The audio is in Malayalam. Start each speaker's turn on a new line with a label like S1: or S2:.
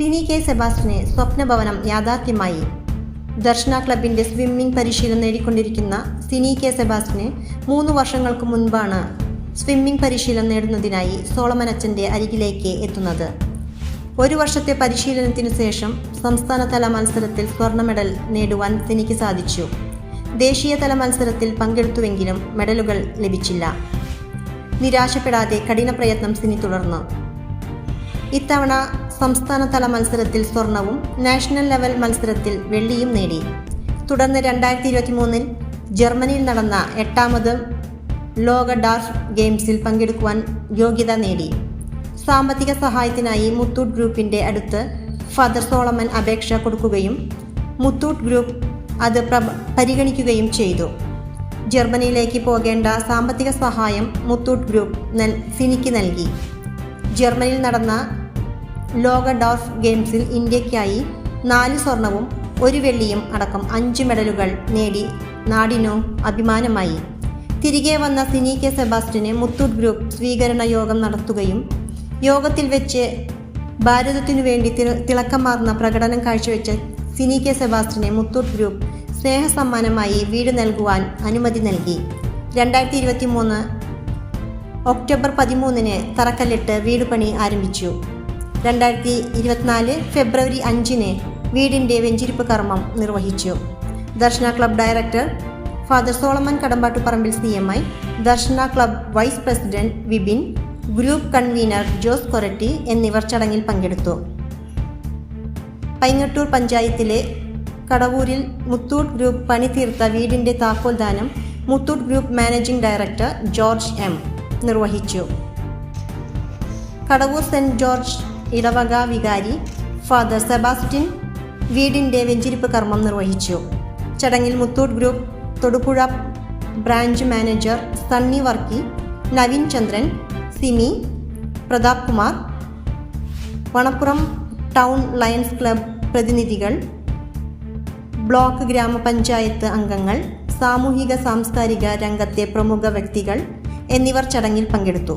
S1: സിനി കെ സെബാസ്റ്റിന് സ്വപ്നഭവനം യാഥാർത്ഥ്യമായി. ദർശന ക്ലബിന്റെ സ്വിമ്മിംഗ് പരിശീലനം നേടിക്കൊണ്ടിരിക്കുന്ന സിനി കെ സെബാസ്റ്റിന് മൂന്ന് വർഷങ്ങൾക്ക് മുൻപാണ് സ്വിമ്മിംഗ് പരിശീലനം നേടുന്നതിനായി സോളമൻ അച്ഛന്റെ അരികിലേക്ക് എത്തുന്നത്. ഒരു വർഷത്തെ പരിശീലനത്തിനു ശേഷം സംസ്ഥാനതല മത്സരത്തിൽ സ്വർണ മെഡൽ നേടുവാൻ സിനിക്ക് സാധിച്ചു. ദേശീയതല മത്സരത്തിൽ പങ്കെടുത്തുവെങ്കിലും മെഡലുകൾ ലഭിച്ചില്ല. നിരാശപ്പെടാതെ കഠിന പ്രയത്നം സിനി തുടർന്നു. ഇത്തവണ സംസ്ഥാനതല മത്സരത്തിൽ സ്വർണവും നാഷണൽ ലെവൽ മത്സരത്തിൽ വെള്ളിയും നേടി. തുടർന്ന് രണ്ടായിരത്തി ഇരുപത്തി മൂന്നിൽ ജർമ്മനിയിൽ നടന്ന എട്ടാമത് ലോക ഡാർഫ് ഗെയിംസിൽ പങ്കെടുക്കുവാൻ യോഗ്യത നേടി. സാമ്പത്തിക സഹായത്തിനായി മുത്തൂട്ട് ഗ്രൂപ്പിന്റെ അടുത്ത് ഫാദർ സോളമൻ അപേക്ഷ കൊടുക്കുകയും മുത്തൂട്ട് ഗ്രൂപ്പ് അത് പരിഗണിക്കുകയും ചെയ്തു. ജർമ്മനിയിലേക്ക് പോകേണ്ട സാമ്പത്തിക സഹായം മുത്തൂട്ട് ഗ്രൂപ്പ് സിനിക്ക് നൽകി. ജർമ്മനിയിൽ നടന്ന ലോക ഡോഫ് ഗെയിംസിൽ ഇന്ത്യയ്ക്കായി നാല് സ്വർണവും ഒരു വെള്ളിയും അടക്കം അഞ്ച് മെഡലുകൾ നേടി. നാടിനു അഭിമാനമായി. തിരികെ വന്ന സിനി കെ സെബാസ്റ്റിന് മുത്തൂട്ട് ഗ്രൂപ്പ് സ്വീകരണ യോഗം നടത്തുകയും യോഗത്തിൽ വെച്ച് ഭാരതത്തിനു വേണ്ടി തിള- തിളക്കമാർന്ന പ്രകടനം കാഴ്ചവെച്ച സിനി കെ സെബാസ്റ്റിനെ മുത്തൂട്ട് ഗ്രൂപ്പ് സ്നേഹസമ്മാനമായി വീട് നൽകുവാൻ അനുമതി നൽകി. രണ്ടായിരത്തി ഇരുപത്തി മൂന്ന് ഒക്ടോബർ പതിമൂന്നിന് തറക്കല്ലിട്ട് വീട് പണി ആരംഭിച്ചു. രണ്ടായിരത്തി ഇരുപത്തിനാല് ഫെബ്രുവരി അഞ്ചിന് വീടിന്റെ വെഞ്ചിരിപ്പ് കർമ്മം നിർവഹിച്ചു. Darshana club director father Solomon Kadambattuparambil C M I Darshana club vice president Vipin group convener Jose Koratty എന്നിവർ ചടങ്ങിൽ പങ്കെടുത്തു. പൈങ്ങട്ടൂർ പഞ്ചായത്തിലെ കടവൂരിൽ മുത്തൂട്ട് ഗ്രൂപ്പ് പണി തീർത്ത വീടിന്റെ താക്കോൽദാനം Muthoot group managing director George M നിർവഹിച്ചു. കടവൂർ സെന്റ് ജോർജ് ഇടവക വികാരി ഫാദർ സെബാസ്റ്റ്യൻ വീടിന്റെ വെഞ്ചിരിപ്പ് കർമ്മം നിർവഹിച്ചു. ചടങ്ങിൽ Muthoot group Thodupuzha branch manager Sunny Varkey Naveen Chandran Simi Prathap Kumar Vanappuram town lions club പ്രതിനിധികൾ ബ്ലോക്ക് ഗ്രാമപഞ്ചായത്ത് അംഗങ്ങൾ സാമൂഹിക സാംസ്കാരിക രംഗത്തെ പ്രമുഖ വ്യക്തികൾ എന്നിവർ ചടങ്ങിൽ പങ്കെടുത്തു.